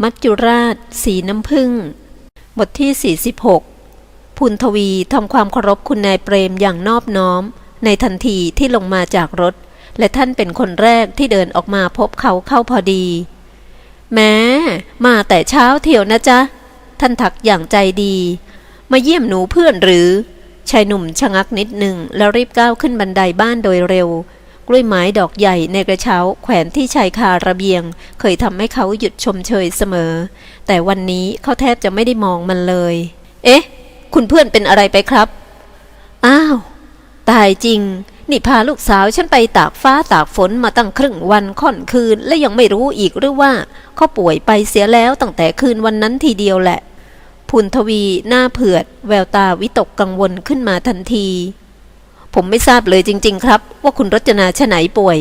มัจจุราช สีน้ำผึ้งบทที่ 46พุนทวีทำความเคารพคุณนายเปรมอย่างนอบน้อม ในทันทีที่ลงมาจากรถ และท่านเป็นคนแรกที่เดินออกมาพบเขาเข้าพอดี แม้มาแต่เช้าเที่ยวนะจ๊ะ ท่านทักอย่างใจดี มาเยี่ยมหนูเพื่อนหรือ ชายหนุ่มชะงักนิดหนึ่งแล้วรีบก้าวขึ้นบันไดบ้านโดยเร็ว กล้วยไม้ดอกใหญ่ในกระเช้าแขวนที่ชายคาระเบียง เคยทำให้เขาหยุดชมเชยเสมอ แต่วันนี้เขาแทบจะไม่ได้มองมันเลย เอ๊ะ คุณเพื่อนเป็นอะไรไปครับ อ้าว ตายจริง นี่พาลูกสาวฉันไปตากฟ้าตากฝนมาตั้งครึ่งวันค่อนคืน และยังไม่รู้อีกหรือว่าเขาป่วยไปเสียแล้วตั้งแต่คืนวันนั้นทีเดียวแหละพุนทวีหน้าเผือด แววตาวิตกกังวลขึ้นมาทันที ผมไม่ทราบเลยจริง ๆ ครับ ว่าคุณรจนาชะไหนป่วย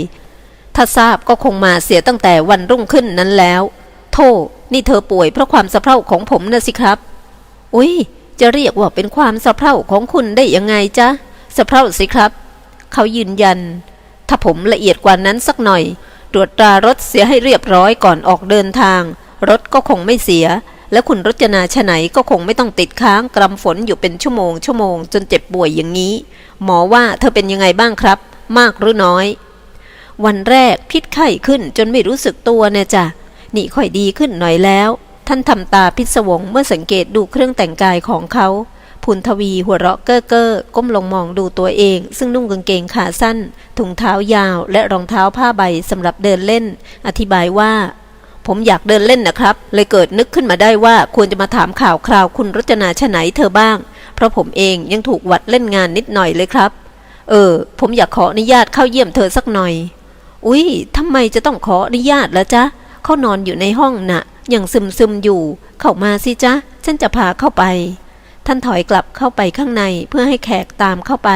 ถ้าทราบก็คงมาเสียตั้งแต่วันรุ่งขึ้นนั้นแล้ว โทษนี่เธอป่วยเพราะความสะเพร่าของผมนะสิครับ อุ้ยจะเรียกว่าเป็นความสะเพร่าของคุณได้ยังไงจ๊ะสะเพร่าสิครับ เขายืนยัน ถ้าผมละเอียดกว่านั้นสักหน่อย ตรวจตรารถเสียให้เรียบร้อยก่อนออกเดินทาง รถก็คงไม่เสีย และคุณรจนาชะไหนก็คงไม่ต้องติดค้างกรำฝนอยู่เป็นชั่วโมงชั่วโมงจนเจ็บป่วยอย่างนี้ หมอว่าเธอเป็นยังไงบ้างครับ มากหรือน้อย วันแรกพิษไข้ขึ้นจนไม่รู้สึกตัวเนี่ยจ้ะนี่ค่อยดีขึ้นหน่อยแล้ว ท่านทำตาพิศวงเมื่อสังเกตดูเครื่องแต่งกายของเขาพุนทวีหัวเราะเก้อเก้อก้มลงมองดูตัวเอง ซึ่งนุ่งกางเกงขาสั้น ถุงเท้ายาว และรองเท้าผ้าใบสำหรับเดินเล่น อธิบายว่า ผมอยากเดินเล่นนะครับ เลยเกิดนึกขึ้นมาได้ว่าควรจะมาถามข่าวคราวคุณรจนาชะไหนเธอบ้าง เพราะผมเองยังถูกวัดเล่นงานนิดหน่อยเลยครับ เออ ผมอยากขออนุญาตเข้าเยี่ยมเธอสักหน่อย อุ๊ยทำไมจะต้องขออนุญาตละจ๊ะ เขานอนอยู่ในห้องน่ะ ยังซึมซึมอยู่ เข้ามาสิจ๊ะ ฉันจะพาเข้าไป ท่านถอยกลับเข้าไปข้างในเพื่อให้แขกตามเข้าไป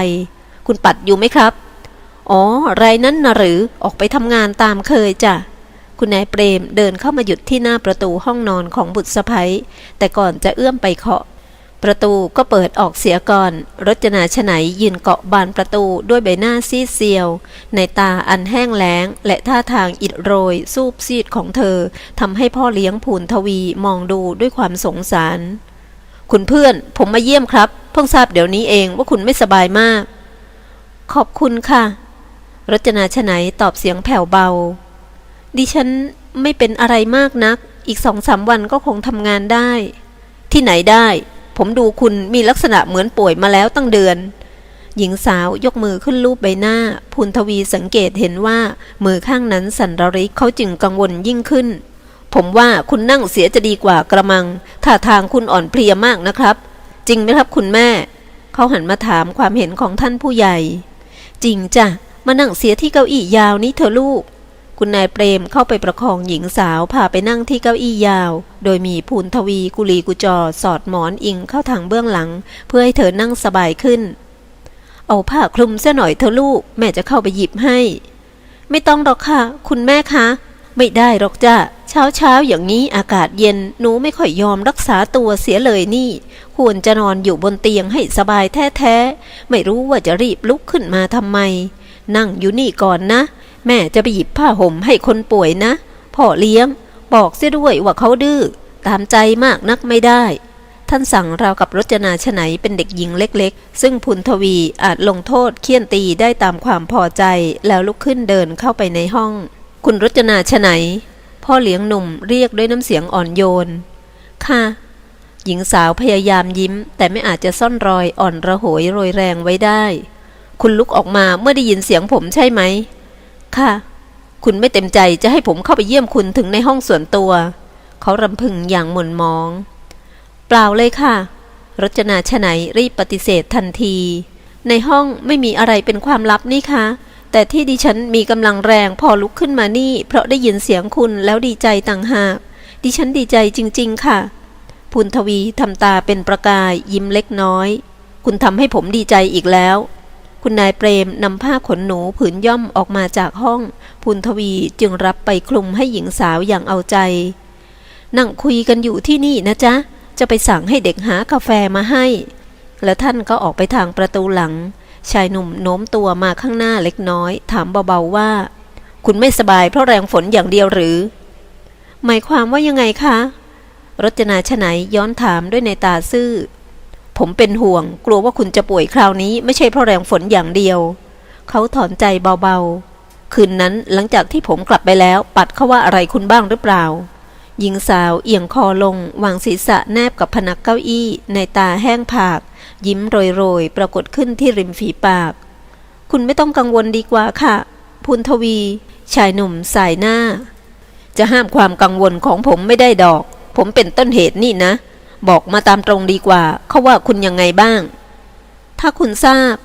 คุณปัดอยู่ไหมครับ อ๋อไรนั้นนะหรือ ออกไปทำงานตามเคยจ้ะ คุณนายเปรมเดินเข้ามาหยุดที่หน้าประตูห้องนอนของบุตรสะใภ้แต่ก่อนจะเอื้อมไปเคาะ ประตูก็เปิดออกเสียก่อนรจนาชไหนยืนเกาะบานประตูด้วยใบหน้าซีดเซียว ในตาอันแห้งแล้ง และท่าทางอิดโรย ซูบซีดของเธอทำให้พ่อเลี้ยงผูนทวีมองดูด้วยความสงสาร คุณเพื่อน ผมมาเยี่ยมครับ เพิ่งทราบเดี๋ยวนี้เองว่าคุณไม่สบายมาก ขอบคุณค่ะ รจนาชไหนตอบเสียงแผ่วเบา ดิฉันไม่เป็นอะไรมากนัก อีกสองสามวันก็คงทำงานได้ ที่ไหนได้ ผมดูคุณมีลักษณะเหมือนป่วยมาแล้วตั้งเดือน หญิงสาวยกมือขึ้นรูปใบหน้า พูนทวีสังเกตเห็นว่า มือข้างนั้นสั่นระริกเขาจึงกังวลยิ่งขึ้น ผมว่าคุณนั่งเสียจะดีกว่ากระมัง ท่าทางคุณอ่อนเพลียมากนะครับ จริงไหมครับคุณแม่ เขาหันมาถามความเห็นของท่านผู้ใหญ่ จริงจ้ะ มานั่งเสียที่เก้าอี้ยาวนี้เถอะลูก คุณนายเปรมเข้าไปประคองหญิงสาวพาไปนั่งที่เก้าอี้ยาว โดยมีภูนทวีกุลีกุจอสอดหมอนอิงเข้าทางเบื้องหลัง เพื่อให้เธอนั่งสบายขึ้น เอาผ้าคลุมเสียหน่อยเถอลูก แม่จะเข้าไปหยิบให้ ไม่ต้องหรอกค่ะ คุณแม่คะ ไม่ได้หรอกจ้ะเช้าเช้าอย่างนี้อากาศเย็นหนูไม่ค่อยยอมรักษาตัวเสียเลยนี่ ควรจะนอนอยู่บนเตียงให้สบายแท้ๆไม่รู้ว่าจะรีบลุกขึ้นมาทำไม นั่งอยู่นี่ก่อนนะ แม่จะไปหยิบผ้าห่มให้คนป่วยนะ พ่อเลี้ยง บอกเสียด้วยว่าเขาดื้อ ตามใจมากนักไม่ได้ ท่านสั่งเรากับรจนาชไหนเป็นเด็กหญิงเล็กๆ ซึ่งพุนทวีอาจลงโทษเคี่ยนตีได้ตามความพอใจแล้วลุกขึ้นเดินเข้าไปในห้อง คุณรจนาชไหนพ่อเลี้ยงหนุ่มเรียกด้วยน้ำเสียงอ่อนโยน ค่ะ หญิงสาวพยายามยิ้ม แต่ไม่อาจจะซ่อนรอยอ่อนระโหยโรยแรงไว้ได้ คุณลุกออกมาเมื่อได้ยินเสียงผมใช่ไหม ค่ะ คุณไม่เต็มใจจะให้ผมเข้าไปเยี่ยมคุณถึงในห้องส่วนตัว เขารำพึงอย่างหม่นมอง เปล่าเลยค่ะ รจนาชไหนรีบปฏิเสธทันที ในห้องไม่มีอะไรเป็นความลับนี่คะแต่ที่ดิฉันมีกำลังแรงพอลุกขึ้นมานี่ เพราะได้ยินเสียงคุณแล้วดีใจต่างหาก ดิฉันดีใจจริง ๆ ค่ะพุนทวีทำตาเป็นประกายยิ้มเล็กน้อย คุณทำให้ผมดีใจอีกแล้ว คุณนายเปรมนำผ้าขนหนูผืนย่อมออกมาจากห้องพุนทวีจึงรับไปคลุมให้หญิงสาวอย่างเอาใจ นั่งคุยกันอยู่ที่นี่นะจ๊ะ จะไปสั่งให้เด็กหากาแฟมาให้ แล้วท่านก็ออกไปทางประตูหลัง ชายหนุ่มโน้มตัวมาข้างหน้าเล็กน้อย ถามเบาๆว่า คุณไม่สบายเพราะแรงฝนอย่างเดียวหรือ หมายความว่ายังไงคะรจนาชไนยย้อนถามด้วยในตาซื่อ ผมเป็นห่วง กลัวว่าคุณจะป่วยคราวนี้ไม่ใช่เพราะแรงฝนอย่างเดียว เขาถอนใจเบาๆ คืนนั้นหลังจากที่ผมกลับไปแล้ว ปัดเขาว่าอะไรคุณบ้างหรือเปล่า หญิงสาวเอียงคอลง วางศีรษะแนบกับพนักเก้าอี้ ในตาแห้งผาก ยิ้มโรยๆ ปรากฏขึ้นที่ริมฝีปาก คุณไม่ต้องกังวลดีกว่าค่ะพูนทวี ชายหนุ่มสายหน้า จะห้ามความกังวลของผมไม่ได้ดอก ผมเป็นต้นเหตุนี่นะ บอกมาตามตรงดีกว่า เขาว่าคุณยังไงบ้าง ถ้าคุณทราบ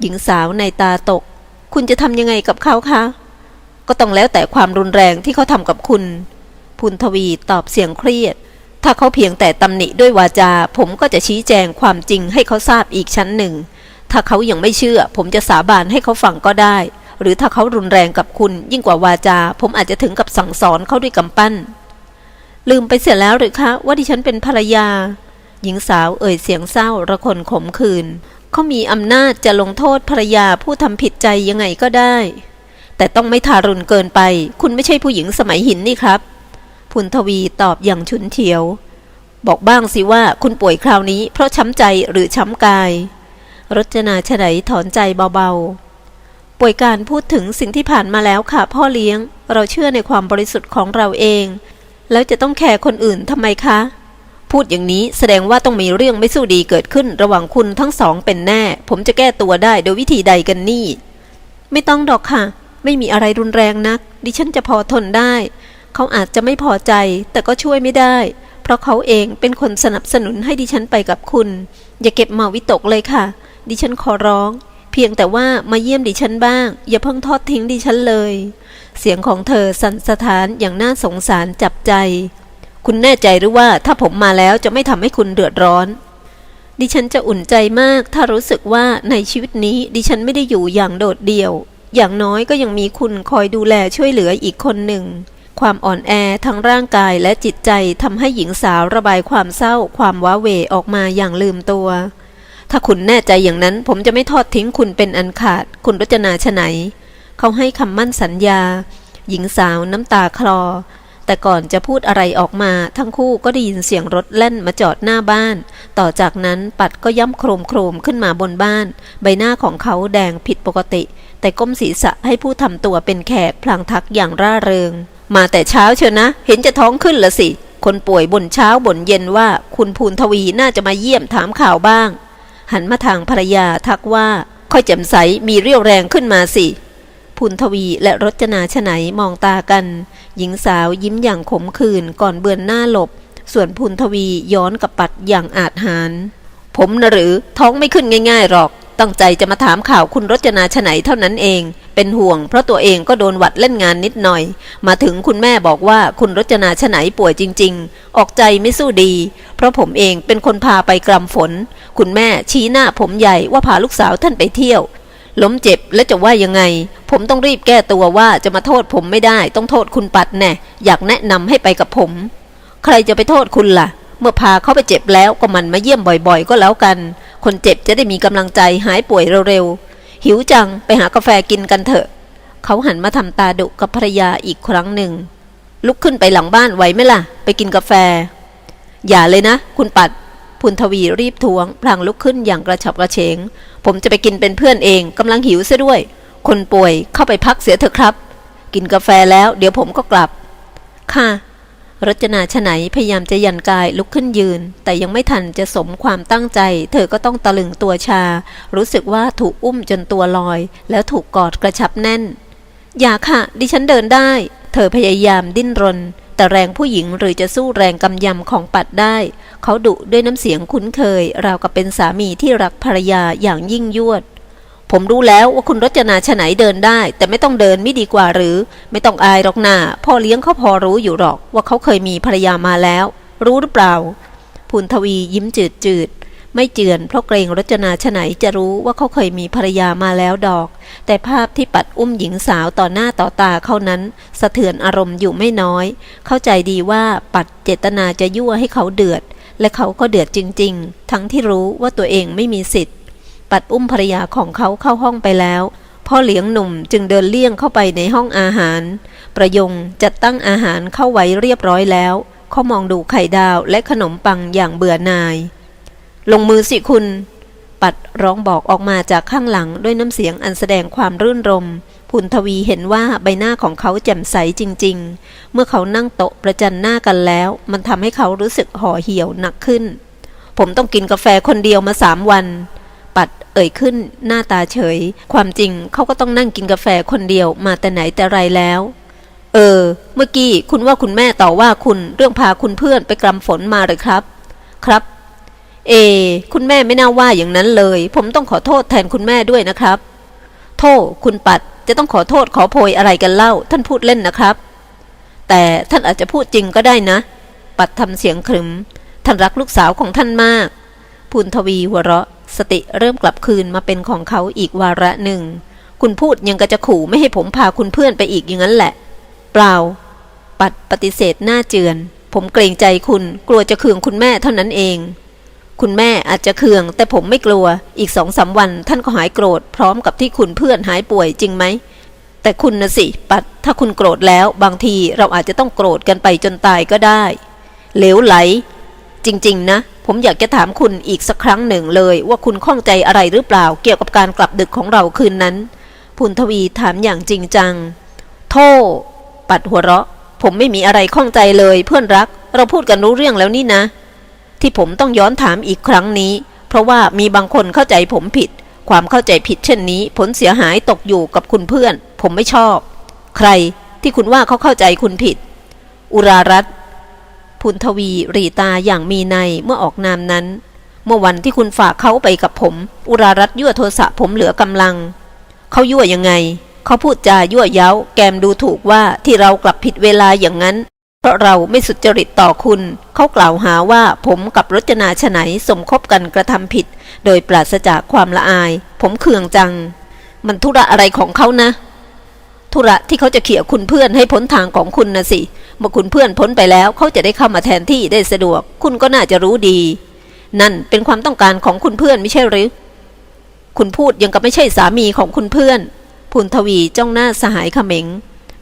หญิงสาวในตาตก คุณจะทำยังไงกับเขาคะ ก็ต้องแล้วแต่ความรุนแรงที่เขาทำกับคุณ พุนทวีตอบเสียงเครียด ถ้าเขาเพียงแต่ตำหนิด้วยวาจา ผมก็จะชี้แจงความจริงให้เขาทราบอีกชั้นหนึ่ง ถ้าเขายังไม่เชื่อ ผมจะสาบานให้เขาฟังก็ได้ หรือถ้าเขารุนแรงกับคุณ ยิ่งกว่าวาจา ผมอาจจะถึงกับสั่งสอนเขาด้วยกำปั้น ลืมไปเสียแล้วหรือคะ ว่าดิฉันเป็นภรรยา หญิงสาวเอ่ยเสียงเศร้าระคนขมขื่นเขามีอำนาจจะลงโทษภรรยาผู้ทำผิดใจยังไงก็ได้ แต่ต้องไม่ทารุณเกินไป คุณไม่ใช่ผู้หญิงสมัยหินนี่ครับ พุนทวีตอบอย่างชุนเฉียว บอกบ้างสิว่าคุณป่วยคราวนี้เพราะช้ำใจหรือช้ำกาย รจนาฉไนถอนใจเบาๆ ป่วยการพูดถึงสิ่งที่ผ่านมาแล้วค่ะพ่อเลี้ยง เราเชื่อในความบริสุทธิ์ของเราเอง แล้วจะต้องแคร์คนอื่นทำไมคะ พูดอย่างนี้แสดงว่าต้องมีเรื่องไม่สู้ดีเกิดขึ้นระหว่างคุณทั้งสองเป็นแน่ ผมจะแก้ตัวได้โดยวิธีใดกันนี่ ไม่ต้องดอกค่ะ ไม่มีอะไรรุนแรงนัก ดิฉันจะพอทนได้ เขาอาจจะไม่พอใจ แต่ก็ช่วยไม่ได้ เพราะเขาเองเป็นคนสนับสนุนให้ดิฉันไปกับคุณ อย่าเก็บมาวิตกเลยค่ะ ดิฉันขอร้อง เพียงแต่ว่ามาเยี่ยมดิฉันบ้าง อย่าเพิ่งทอดทิ้งดิฉันเลย เสียงของเธอสั่นสะท้านอย่างน่าสงสารจับใจ คุณแน่ใจหรือว่าถ้าผมมาแล้วจะไม่ทำให้คุณเดือดร้อน ดิฉันจะอุ่นใจมากถ้ารู้สึกว่าในชีวิตนี้ดิฉันไม่ได้อยู่อย่างโดดเดี่ยว อย่างน้อยก็ยังมีคุณคอยดูแลช่วยเหลืออีกคนหนึ่ง ความอ่อนแอทั้งร่างกายและจิตใจทำให้หญิงสาวระบายความเศร้า ความว้าเหวออกมาอย่างลืมตัว ถ้าคุณแน่ใจอย่างนั้นผมจะไม่ทอดทิ้งคุณเป็นอันขาด คุณรจนาชไหน เขาให้คำมั่นสัญญา หญิงสาวน้ำตาคลอ แต่ก่อนจะพูดอะไรออกมา ทั้งคู่ก็ได้ยินเสียงรถแล่นมาจอดหน้าบ้าน ต่อจากนั้นปัดก็ย่ำโครมโครมขึ้นมาบนบ้าน ใบหน้าของเขาแดงผิดปกติ แต่ก้มศีรษะให้ผู้ทำตัวเป็นแขกพลางทักอย่างร่าเริง มาแต่เช้าเชียวนะ เห็นจะท้องขึ้นละสิ คนป่วยบ่นเช้าบ่นเย็นว่า คุณภูนทวีน่าจะมาเยี่ยมถามข่าวบ้างหันมาทางภรรยาทักว่า ค่อยแจ่มใสมีเรี่ยวแรงขึ้นมาสิ พุนทวีและรจนาชไหนมองตากัน หญิงสาวยิ้มอย่างขมขื่นก่อนเบือนหน้าหลบ ส่วนพุนทวีย้อนกับปัดอย่างอาจหารผมนะหรือท้องไม่ขึ้นง่ายๆหรอก ตั้งใจจะมาถามข่าวคุณรจนาชไหนเท่านั้นเอง เป็นห่วง เพราะตัวเองก็โดนหวัดเล่นงานนิดหน่อย มาถึงคุณแม่บอกว่าคุณรจนาชไหนป่วยจริง ๆ ออกใจไม่สู้ดี เพราะผมเองเป็นคนพาไปกรำฝน คุณแม่ชี้หน้าผมใหญ่ว่าพาลูกสาวท่านไปเที่ยว ล้มเจ็บและจะว่ายังไง ผมต้องรีบแก้ตัวว่าจะมาโทษผมไม่ได้ ต้องโทษคุณปัดแน่อยากแนะนำให้ไปกับผม ใครจะไปโทษคุณล่ะ เมื่อพาเขาไปเจ็บแล้วก็มันมาเยี่ยมบ่อยๆ ก็แล้วกัน คนเจ็บจะได้มีกำลังใจหายป่วยเร็วๆ หิวจังไปหากาแฟกินกันเถอะ เขาหันมาทำตาดุกับภรรยาอีกครั้งหนึ่ง ลุกขึ้นไปหลังบ้านไหวไหมล่ะ ไปกินกาแฟ อย่าเลยนะ คุณปัดพุนทวีรีบทวงพลางลุกขึ้นอย่างกระฉับกระเฉง ผมจะไปกินเป็นเพื่อนเองกำลังหิวซะด้วย คนป่วยเข้าไปพักเสียเถอะครับ กินกาแฟแล้ว เดี๋ยวผมก็กลับ ค่ะรจนาชไหนพยายามจะยันกายลุกขึ้นยืน แต่ยังไม่ทันจะสมความตั้งใจ เธอก็ต้องตะลึงตัวชา รู้สึกว่าถูกอุ้มจนตัวลอย แล้วถูกกอดกระชับแน่น อย่าค่ะ ดิฉันเดินได้ เธอพยายามดิ้นรน แต่แรงผู้หญิงหรือจะสู้แรงกำยำของปัดได้ เขาดุด้วยน้ำเสียงคุ้นเคย ราวกับเป็นสามีที่รักภรรยาอย่างยิ่งยวด ผมรู้แล้วว่าคุณรจนาชไหนเดินได้ แต่ไม่ต้องเดินไม่ดีกว่าหรือ ไม่ต้องอายหรอกนาพ่อเลี้ยงเขาพอรู้อยู่หรอก ว่าเขาเคยมีภรรยามาแล้ว รู้หรือเปล่าพูนทวียิ้มจืดจืดไม่เจือนเพราะเกรงรจนาชไหนจะรู้ว่าเขาเคยมีภรรยามาแล้วดอก แต่ภาพที่ปัดอุ้มหญิงสาวต่อหน้าต่อตาเขานั้น สะเทือนอารมณ์อยู่ไม่น้อย เข้าใจดีว่าปัดเจตนาจะยั่วให้เขาเดือด และเขาก็เดือดจริง ๆ ทั้งที่รู้ว่าตัวเองไม่มีสิทธิ์ ปัดอุ้มภรรยาของเขาเข้าห้องไปแล้ว พ่อเลี้ยงหนุ่มจึงเดินเลี่ยงเข้าไปในห้องอาหาร ประยงจัดตั้งอาหารเข้าไว้เรียบร้อยแล้ว เขามองดูไข่ดาวและขนมปังอย่างเบื่อหน่าย ลงมือสิคุณ ปัดร้องบอกออกมาจากข้างหลังด้วยน้ำเสียงอันแสดงความรื่นรมพุนทวีเห็นว่าใบหน้าของเขาแจ่มใสจริง ๆ เมื่อเขานั่งโต๊ะประจันหน้ากันแล้ว มันทำให้เขารู้สึกห่อเหี่ยวหนักขึ้น ผมต้องกินกาแฟคนเดียวมาสามวัน เอ่ยขึ้นหน้าตาเฉย ความจริงเขาก็ต้องนั่งกินกาแฟคนเดียวมาแต่ไหนแต่ไรแล้ว เออ เมื่อกี้คุณว่าคุณแม่ต่อว่าคุณเรื่องพาคุณเพื่อนไปกรำฝนมาหรือครับ ครับ เอ คุณแม่ไม่น่าว่าอย่างนั้นเลย ผมต้องขอโทษแทนคุณแม่ด้วยนะครับ โทษคุณปัดจะต้องขอโทษขอโพยอะไรกันเล่า ท่านพูดเล่นนะครับ แต่ท่านอาจจะพูดจริงก็ได้นะ ปัดทำเสียงขรึม ท่านรักลูกสาวของท่านมาก พูนทวีหัวเราะ สติเริ่มกลับคืนมาเป็นของเขาอีกวาระหนึ่ง คุณพูดยังก็จะขู่ไม่ให้ผมพาคุณเพื่อนไปอีกอย่างนั้นแหละ เปล่า ปัดปฏิเสธหน้าเจือน ผมเกรงใจคุณกลัวจะเคืองคุณแม่เท่านั้นเอง คุณแม่อาจจะเคือง แต่ผมไม่กลัวอีกสองสามวันท่านก็หายโกรธ พร้อมกับที่คุณเพื่อนหายป่วยจริงไหมแต่คุณนะสิปัดถ้าคุณโกรธแล้ว บางทีเราอาจจะต้องโกรธกันไปจนตายก็ได้ เหลวไหล จริง ๆ นะ ผมอยากจะถามคุณอีกสักครั้งหนึ่งเลย ว่าคุณข้องใจอะไรหรือเปล่า เกี่ยวกับการกลับดึกของเราคืนนั้นพุนทวีถามอย่างจริงจัง โทษปัดหัวเราะ ผมไม่มีอะไรข้องใจเลยเพื่อนรัก เราพูดกันรู้เรื่องแล้วนี่นะ ที่ผมต้องย้อนถามอีกครั้งนี้ เพราะว่ามีบางคนเข้าใจผมผิด ความเข้าใจผิดเช่นนี้ ผลเสียหายตกอยู่กับคุณเพื่อน ผมไม่ชอบ ใครที่คุณว่าเขาเข้าใจคุณผิด อุรารัต พุนทวีรีตาอย่างมีในเมื่อออกนามนั้น เมื่อวันที่คุณฝากเขาไปกับผม อุรารัตยั่วโทสะผมเหลือกำลัง เขายั่วยังไง เขาพูดจายั่วเย้า แกมดูถูกว่าที่เรากลับผิดเวลาอย่างนั้น เพราะเราไม่สุจริตต่อคุณ เขากล่าวหาว่าผมกับรจนาฉไนสมคบกันกระทำผิด โดยปราศจากความละอาย ผมเคืองจัง มันธุระอะไรของเขานะ ธุระที่เขาจะเขี่ยคุณเพื่อนให้พ้นทางของคุณนะสิเมื่อคุณเพื่อนพ้นไปแล้วเขาจะได้เข้ามาแทนที่ได้สะดวก คุณก็น่าจะรู้ดี นั่นเป็นความต้องการของคุณเพื่อนไม่ใช่หรือ คุณพูดยังกับไม่ใช่สามีของคุณเพื่อนพูนทวีจ้องหน้าสหายเขม็ง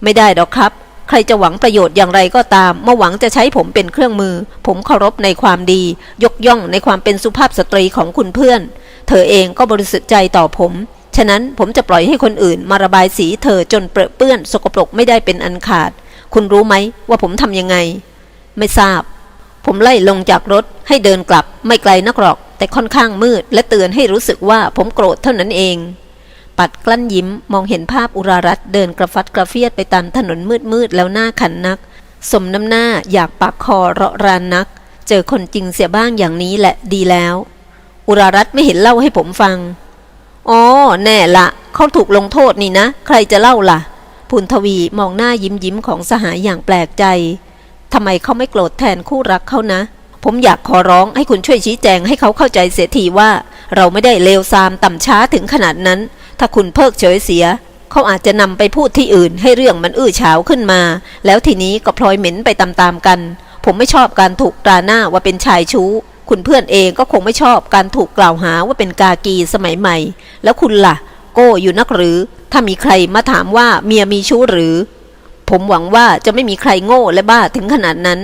ไม่ได้ดอกครับ ใครจะหวังประโยชน์อย่างไรก็ตามเมื่อหวังจะใช้ผมเป็นเครื่องมือ ผมเคารพในความดี ยกย่องในความเป็นสุภาพสตรีของคุณเพื่อน เธอเองก็บริสุทธิ์ใจต่อผม ฉะนั้นผมจะปล่อยให้คนอื่นมาระบายสีเธอจนเปรอะเปื้อนสกปรกไม่ได้เป็นอันขาด คุณรู้ไหมว่าผมทำยังไง ไม่ทราบ ผมไล่ลงจากรถให้เดินกลับไม่ไกลนักหรอก แต่ค่อนข้างมืด และเตือนให้รู้สึกว่าผมโกรธเท่านั้นเอง ปัดกลั้นยิ้มมองเห็นภาพอุรารัตน์เดินกระฟัดกระเฟียดไปตามถนนมืดๆแล้วหน้าขันนัก สมน้ำหน้าอยากปากคอเราะรานนัก เจอคนจริงเสียบ้างอย่างนี้แหละดีแล้ว อุรารัตน์ไม่เห็นเล่าให้ผมฟัง อ๋อ แน่ละ เขาถูกลงโทษนี่นะ ใครจะเล่าล่ะพูนทวีมองหน้ายิ้มยิ้มของสหายอย่างแปลกใจทำไมเขาไม่โกรธแทนคู่รักเขานะ ผมอยากขอร้องให้คุณช่วยชี้แจงให้เขาเข้าใจเสียทีว่า เราไม่ได้เลวทรามต่ำช้าถึงขนาดนั้น ถ้าคุณเพิกเฉยเสีย เขาอาจจะนำไปพูดที่อื่นให้เรื่องมันอื้อฉาวขึ้นมา แล้วทีนี้ก็พลอยเหม็นไปตามๆกัน ผมไม่ชอบการถูกตราหน้าว่าเป็นชายชู้ คุณเพื่อนเองก็คงไม่ชอบการถูกกล่าวหาว่าเป็นกากีสมัยใหม่ แล้วคุณล่ะ โก้อยู่นักหรือ ถ้ามีใครมาถามว่าเมียมีชู้หรือ ผมหวังว่าจะไม่มีใครโง่และบ้าถึงขนาดนั้น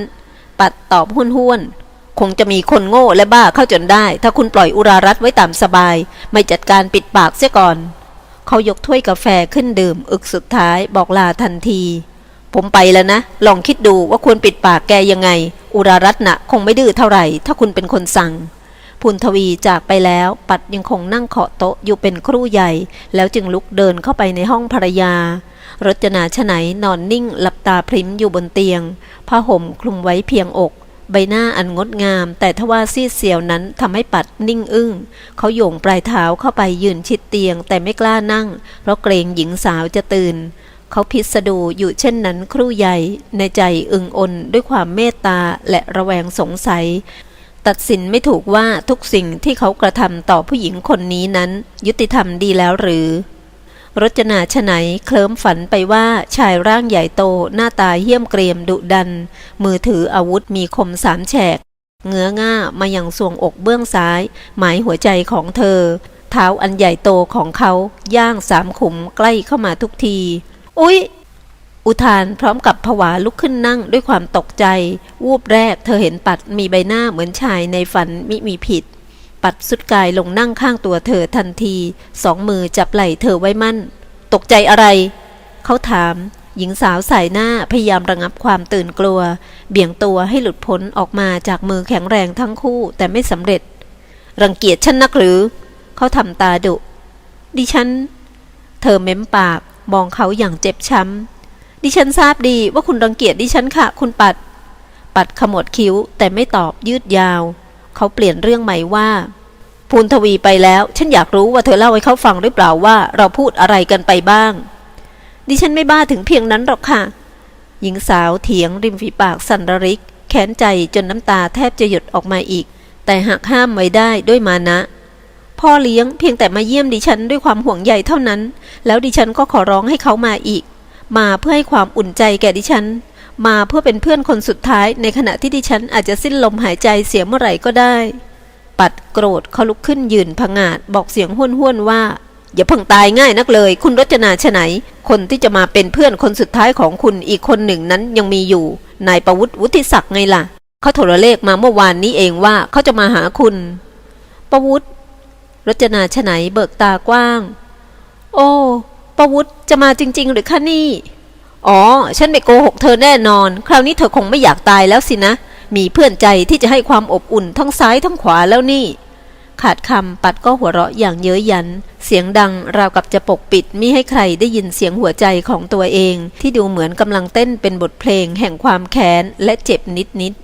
ปัดตอบห้วนๆคงจะมีคนโง่และบ้าเข้าจนได้ ถ้าคุณปล่อยอุรารัตไว้ตามสบาย ไม่จัดการปิดปากเสียก่อน เขายกถ้วยกาแฟขึ้นดื่ม อึกสุดท้ายบอกลาทันที ผมไปแล้วนะ ลองคิดดูว่าควรปิดปากแกยังไง อุรารัตน์น่ะคงไม่ดื้อเท่าไหร่ ถ้าคุณเป็นคนสั่งพุนทวีจากไปแล้ว ปัดยังคงนั่งเคาะโต๊ะอยู่เป็นครู่ใหญ่ แล้วจึงลุกเดินเข้าไปในห้องภรรยา รจนาชไหนนอนนิ่ง หลับตาพริ้มอยู่บนเตียง ผ้าห่มคลุมไว้เพียงอก ใบหน้าอันงดงาม แต่ทว่าซีดเสียวนั้นทำให้ปัดนิ่งอึ้ง เขาโยงปลายเท้าเข้าไปยืนชิดเตียง แต่ไม่กล้านั่ง เพราะเกรงหญิงสาวจะตื่น เขาพิสดูอยู่เช่นนั้นครู่ใหญ่ในใจอึงอนด้วยความเมตตาและระแวงสงสัย ตัดสินไม่ถูกว่าทุกสิ่งที่เขากระทำต่อผู้หญิงคนนี้นั้น ยุติธรรมดีแล้วหรือรจนาชไหนเคลิ้มฝันไปว่าชายร่างใหญ่โตหน้าตาเหี้ยมเกรียมดุดัน มือถืออาวุธมีคมสามแฉก เงื้อง่ามาอย่างสวงอกเบื้องซ้าย หมายหัวใจของเธอ เท้าอันใหญ่โตของเขาย่างสามขุมใกล้เข้ามาทุกที อุ๊ย อุทานพร้อมกับผวาลุกขึ้นนั่งด้วยความตกใจ วูบแรกเธอเห็นปัดมีใบหน้าเหมือนชายในฝันมิมีผิด ปัดสุดกายลงนั่งข้างตัวเธอทันที สองมือจับไหล่เธอไว้มั่น ตกใจอะไร เขาถาม หญิงสาวสายหน้าพยายามระงับความตื่นกลัว เบี่ยงตัวให้หลุดพ้นออกมาจากมือแข็งแรงทั้งคู่แต่ไม่สำเร็จ รังเกียจฉันนักหรือ เขาทำตาดุ ดิฉัน เธอเม้มปาก มองเขาอย่างเจ็บช้ำ ดิฉันทราบดีว่าคุณรังเกียจดิฉันค่ะ คุณปัด ปัดขมวดคิ้วแต่ไม่ตอบยืดยาว เขาเปลี่ยนเรื่องใหม่ว่า ภูนทวีไปแล้ว ฉันอยากรู้ว่าเธอเล่าให้เขาฟังหรือเปล่าว่าเราพูดอะไรกันไปบ้าง ดิฉันไม่บ้าถึงเพียงนั้นหรอกค่ะ หญิงสาวเถียงริมฝีปากสันร,ริกแค้นใจจนน้ำตาแทบจะหยดออกมาอีก แต่หักห้ามไว้ได้ด้วยมานะ พ่อเลี้ยงเพียงแต่มาเยี่ยมดิฉันด้วยความห่วงใยเท่านั้น แล้วดิฉันก็ขอร้องให้เขามาอีก มาเพื่อให้ความอุ่นใจแก่ดิฉัน มาเพื่อเป็นเพื่อนคนสุดท้ายในขณะที่ดิฉันอาจจะสิ้นลมหายใจเสียเมื่อไหร่ก็ได้ ปัดโกรธเขาลุกขึ้นยืนผงาดบอกเสียงห้วนห้วนๆว่า อย่าเพิ่งตายง่ายนักเลย คุณรจนาชไหน คนที่จะมาเป็นเพื่อนคนสุดท้ายของคุณอีกคนหนึ่งนั้นยังมีอยู่ นายประวุฒิวุฒิศักดิ์ไงล่ะเขาโทรเลขมาเมื่อวานนี้เองว่าเขาจะมาหาคุณประวุฒิ รจนาชไหนเบิกตากว้าง โอ้ประวุฒิจะมาจริง ๆ หรือคะนี่ อ๋อ ฉันไม่โกหกเธอแน่นอน คราวนี้เธอคงไม่อยากตายแล้วสินะ มีเพื่อนใจที่จะให้ความอบอุ่นทั้งซ้ายทั้งขวาแล้วนี่ ขาดคำปัดก็หัวเราะอย่างเย้ยยัน เสียงดังราวกับจะปกปิดมิให้ใครได้ยินเสียงหัวใจของตัวเอง ที่ดูเหมือนกำลังเต้นเป็นบทเพลงแห่งความแค้นและเจ็บนิดๆ